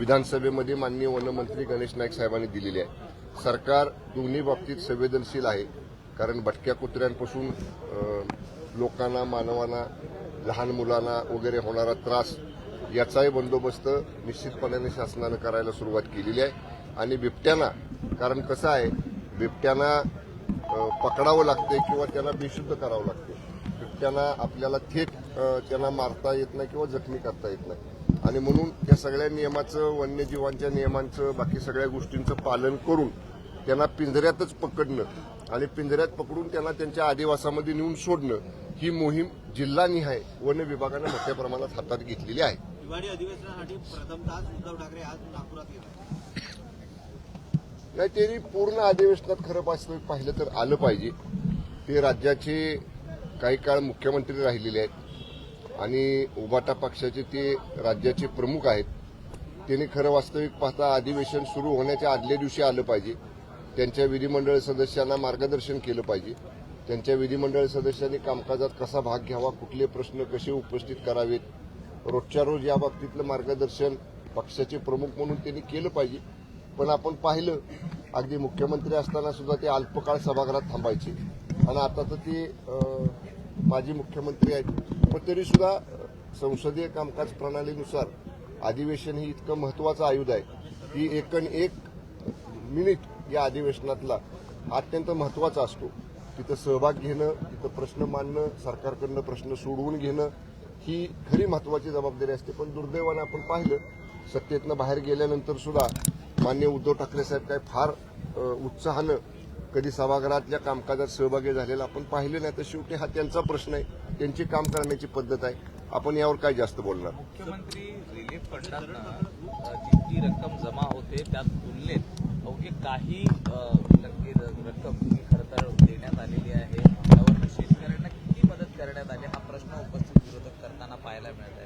विधानसभेमध्ये माननीय वनमंत्री गणेश नाईक साहेबांनी दिलेली आहे. सरकार दोन्ही बाबतीत संवेदनशील आहे. कारण भटक्या कुत्र्यांपासून लोकांना मानवांना लहान मुलांना वगैरे होणारा त्रास याचाही बंदोबस्त निश्चितपणाने शासनानं करायला सुरुवात केलेली आहे. आणि बिबट्यांना कारण कसं आहे बिबट्यांना पकडावं लागते किंवा त्यांना बेशुद्ध करावं लागते बिबट्यांना आपल्याला थेट त्यांना मारता येत नाही किंवा जखमी करता येत नाही. आणि म्हणून त्या सगळ्या नियमाचं वन्यजीवांच्या नियमांचं बाकी सगळ्या गोष्टींचं पालन करून त्यांना पिंजऱ्यातच पकडणं आणि पिंजऱ्यात पकडून त्यांना त्यांच्या आदिवासामध्ये नेऊन सोडणं ही मोहीम जिल्हानिहाय वन विभागानं मोठ्या प्रमाणात हातात घेतलेली आहे. हिवाळी अधिवेशनासाठी प्रथमतः उद्धव ठाकरे आज नागपुरात येत आहेत. नाही त्यांनी पूर्ण अधिवेशनात खरं वास्तविक पाहिलं तर आलं पाहिजे. ते राज्याचे काही काळ मुख्यमंत्री राहिलेले आहेत. आणि उबाटा पक्षाचे ते राज्याचे प्रमुख आहेत त्यांनी खरं वास्तविक पाहता अधिवेशन सुरू होण्याच्या आदल्या दिवशी आलं पाहिजे. त्यांच्या विधिमंडळ सदस्यांना मार्गदर्शन केलं पाहिजे. त्यांच्या विधिमंडळ सदस्यांनी कामकाजात कसा भाग घ्यावा कुठले प्रश्न कसे उपस्थित करावेत रोजच्या रोज या बाबतीतलं मार्गदर्शन पक्षाचे प्रमुख म्हणून त्यांनी केलं पाहिजे. पण आपण पाहिलं अगदी मुख्यमंत्री असताना सुद्धा ते अल्पकाळ सभागृहात थांबायचे. आणि आता तर ते माजी मुख्यमंत्री आहेत. पण तरी सुद्धा संसदीय कामकाज प्रणालीनुसार अधिवेशन ही इतकं महत्वाचं आयुध आहे की एकन एक मिनिट या अधिवेशनातला अत्यंत महत्त्वाचा असतो. तिथं सहभाग घेणं तिथं प्रश्न मांडणं सरकारकडनं प्रश्न सोडवून घेणं ही खरी महत्वाची जबाबदारी असते. पण दुर्दैवानं आपण पाहिलं सत्तेतनं बाहेर गेल्यानंतर सुद्धा मान्य उद्धव ठाकरे साहेब काय फार उत्साहानं कधी सभागृहातल्या कामकाजात सहभागी झालेला आपण पाहिले नाही तर शेवटी हा त्यांचा प्रश्न आहे. त्यांची काम करण्याची पद्धत आहे. आपण यावर काय जास्त बोलणार? मुख्यमंत्री रिलीफ फंडांना जितकी रक्कम जमा होते त्या तुलनेत अवघे काही रक्कम ही खरं तर देण्यात आलेली आहे. त्यावर शेतकऱ्यांना किती मदत करण्यात आली हा प्रश्न उपस्थित विरोधक करताना पाहायला मिळत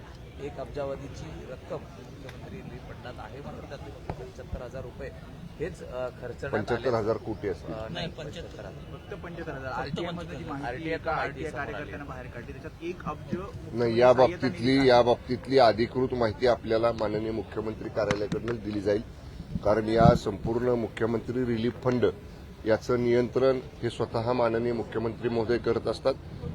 एक अब्जावधीची रक्कम मुख्यमंत्री रिलीफ फंडात आहे. मात्र त्यातले फक्त पंच्याहत्तर हजार रुपये हेच आले पंच्याहत्तर हजार कोटी असतील नाही पंच्याहत्तर. हजार. फक्त पंच्याहत्तर हजार. आरटीआयमध्ये जी माहिती RTI एका माहिती आरटीआय. कार्यकर्त्यांना बाहेर काढली त्याच्यात एक अब्ज नाही या बाबतीतली या बाबतीतली अधिकृत माहिती आपल्याला माननीय मुख्यमंत्री कार्यालयाकडून दिली जाईल. कारण या संपूर्ण मुख्यमंत्री रिलीफ फंड याचं नियंत्रण हे स्वतः माननीय मुख्यमंत्री महोदय करत असतात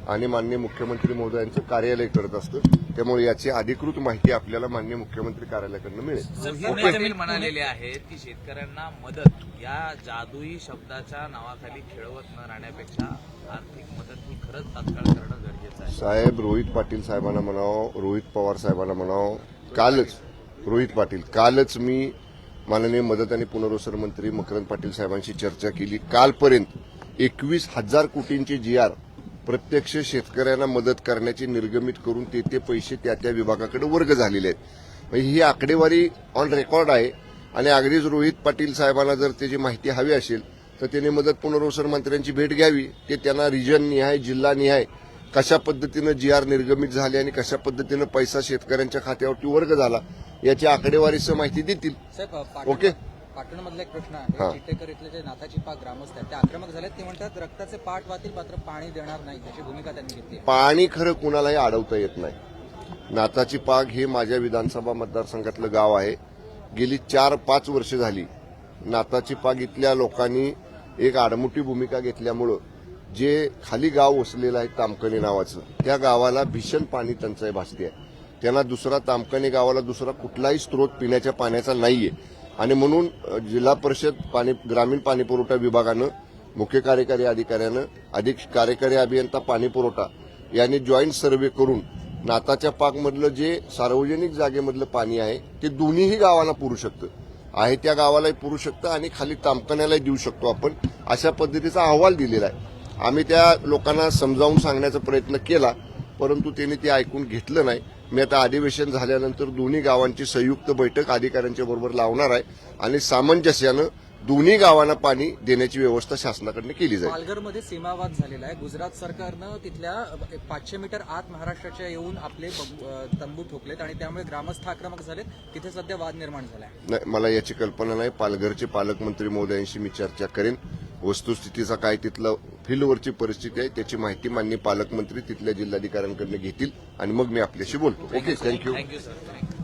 आणि माननीय मुख्यमंत्री महोदयांचं कार्यालय करत असतं. त्यामुळे याची अधिकृत माहिती आपल्याला माननीय मुख्यमंत्री कार्यालयाकडून मिळेल. म्हणालेले आहेत की शेतकऱ्यांना मदत या जादुई शब्दाच्या नावाखाली खेळवत न राहण्यापेक्षा आर्थिक मदत ही खरंच तात्काळ करणं गरजेचं आहे. साहेब रोहित पाटील साहेबांना म्हणावं रोहित पवार साहेबांना म्हणावं कालच रोहित पाटील कालच मी माननीय मदत आणि पुनर्वसन मंत्री मकरंद पाटील साहेबांशी चर्चा केली. कालपर्यंत एकवीस हजार कोटींचे जी आर प्रत्यक्ष शेतकऱ्यांना मदत करण्याची निर्गमित करून ते ते पैसे त्या त्या विभागाकडे वर्ग झालेले आहेत. म्हणजे ही आकडेवारी ऑन रेकॉर्ड आहे. आणि अगदीच रोहित पाटील साहेबांना जर त्याची माहिती हवी असेल तर त्यांनी मदत पुनर्वसन मंत्र्यांची भेट घ्यावी. ते त्यांना रिजन निहाय जिल्हा निहाय कशा पद्धतीनं जी आर निर्गमित झाले आणि कशा पद्धतीनं पैसा शेतकऱ्यांच्या खात्यावरती वर्ग झाला याची आकडेवारीसह माहिती देतील. ओके. पाटण पाटणमधला एक प्रश्न. आहे. चिटेकर इथले जे नाथाची पाक ग्रामस्थ आहेत ते आक्रमक झालेत. ते म्हणतात रक्ताचे पाठ वाहतील मात्र पाणी देणार नाही याची भूमिका त्यांनी घेतली पाणी खरं कुणालाही अडवता येत नाही. नाताची पाग हे माझ्या विधानसभा मतदारसंघातलं गाव आहे. गेली चार पाच वर्ष झाली नाताची पाग इथल्या लोकांनी एक आडमुठी भूमिका घेतल्यामुळं जे खाली गाव वसलेलं आहे तामकणी नावाचं त्या गावाला भीषण पाणी टंचाई भासते आहे. त्यांना दुसरा तामकणी गावाला दुसरा कुठलाही स्रोत पिण्याच्या पाण्याचा नाहीये. आणि म्हणून जिल्हा परिषद पाणी ग्रामीण पाणी पुरवठा विभागानं मुख्य कार्यकारी अधिकाऱ्यानं अधिक कार्यकारी अभियंता पाणी पुरवठा यांनी जॉईंट सर्व्हे करून नाताच्या पाकमधलं जे सार्वजनिक जागेमधलं पाणी आहे ते दोन्हीही गावाला पुरू शकतं. आहे त्या गावालाही पुरू शकतं आणि खाली तामकण्यालाही देऊ शकतो आपण. अशा पद्धतीचा अहवाल दिलेला आहे. आम्ही त्या लोकांना समजावून सांगण्याचा प्रयत्न केला परंतु त्यांनी ते ऐकून घेतलं नाही. मी आता अधिवेशन झाल्यानंतर दोन्ही गावांची संयुक्त बैठक अधिकाऱ्यांच्या बरोबर लावणार आहे आणि सामंजस्यानं दोन्ही गावांना पाणी देण्याची व्यवस्था शासनाकडनं केली जाईल. पालघरमध्ये सीमावाद झालेला आहे. गुजरात सरकारनं तिथल्या पाचशे मीटर आत महाराष्ट्राच्या येऊन आपले तंबू ठोकलेत आणि त्यामुळे ग्रामस्थ आक्रमक झालेत. तिथे सध्या वाद निर्माण झालाय नाही मला याची कल्पना नाही. पालघरचे पालकमंत्री महोदयांशी मी चर्चा करेन. वस्तुस्थितीचा काय तिथलं फील्डवरची परिस्थिती आहे त्याची माहिती माननीय पालकमंत्री तिथल्या जिल्हाधिकाऱ्यांकडनं घेतील आणि मग मी आपल्याशी बोलतो. Okay thank you thank you sir